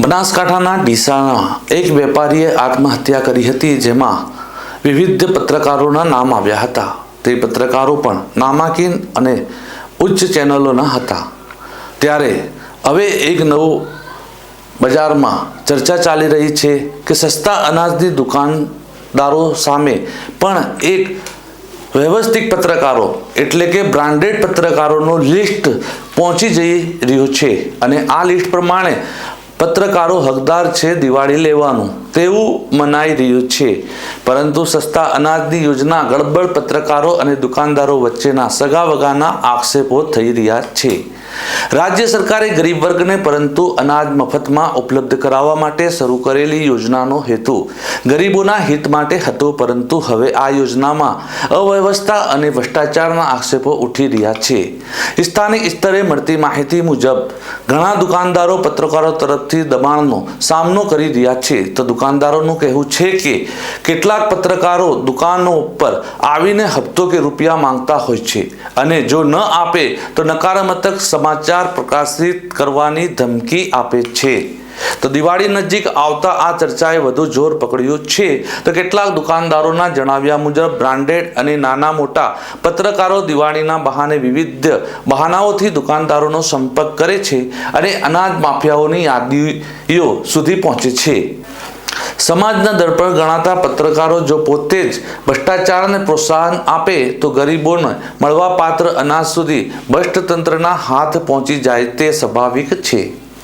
બનાસકાંઠાના ડીસાના એક વેપારીએ આત્મહત્યા કરી હતી જેમાં વિવિધ પત્રકારોના નામ આવ્યા હતા. તે પત્રકારો પણ નામાંકિન અને ઉચ્ચ ચેનલોના હતા. ત્યારે હવે એક નવું બજારમાં ચર્ચા ચાલી રહી છે કે સસ્તા અનાજની દુકાનદારો સામે પણ એક વ્યવસ્થિત પત્રકારો, એટલે કે બ્રાન્ડેડ પત્રકારોનો લિસ્ટ પહોંચી જઈ રહ્યો છે. અને આ લિસ્ટ પ્રમાણે પત્રકારો હકદાર છે દિવાળી લેવાનું, તેવું મનાઈ રહ્યું છે. પરંતુ સસ્તા અનાજની યોજના, ગડબડ પત્રકારો અને દુકાનદારો વચ્ચેના સગાવગાના આક્ષેપો થઈ રહ્યા છે. રાજ્ય સરકારે ગરીબ વર્ગને પરંતુ અનાજ મફતમાં ઉપલબ્ધ કરાવવા માટે શરૂ કરેલી યોજનાનો હેતુ ગરીબોના હિત માટે હતો, પરંતુ હવે આ યોજનામાં અવ્યવસ્થા અને ભ્રષ્ટાચારના આક્ષેપો ઉઠી રહ્યા છે. સ્થાનિક સ્તરે મળતી માહિતી મુજબ, ઘણા દુકાનદારો પત્રકારો તરફથી દબાણનો સામનો કરી રહ્યા છે. તો દુકાનદારોનું કહેવું છે કે, કેટલાક પત્રકારો દુકાનો ઉપર આવીને હપ્તો કે રૂપિયા માંગતા હોય છે અને જો ન આપે, તો નકારાત્મક સમાચાર પ્રકાશિત કરવાની ધમકી આપે છે. તો દિવાળી નજીક આવતા આ ચર્ચાએ વધુ જોર પકડ્યું છે. તો કેટલાક દુકાનદારોના જણાવ્યા મુજબ, બ્રાન્ડેડ અને નાના મોટા પત્રકારો દિવાળીના બહાને વિવિધ બહાનાઓથી દુકાનદારોનો સંપર્ક કરે છે અને અનાજ માફિયાઓની યાદીઓ સુધી પહોંચે છે. સમાજના દર્પણ ગણાતા પત્રકારો જો પોતે જ ભ્રષ્ટાચારને પ્રોત્સાહન આપે, તો ગરીબોને મળવાપાત્ર અનાજ સુધી ભ્રષ્ટતંત્રના હાથ પહોંચી જાય તે સ્વાભાવિક છે.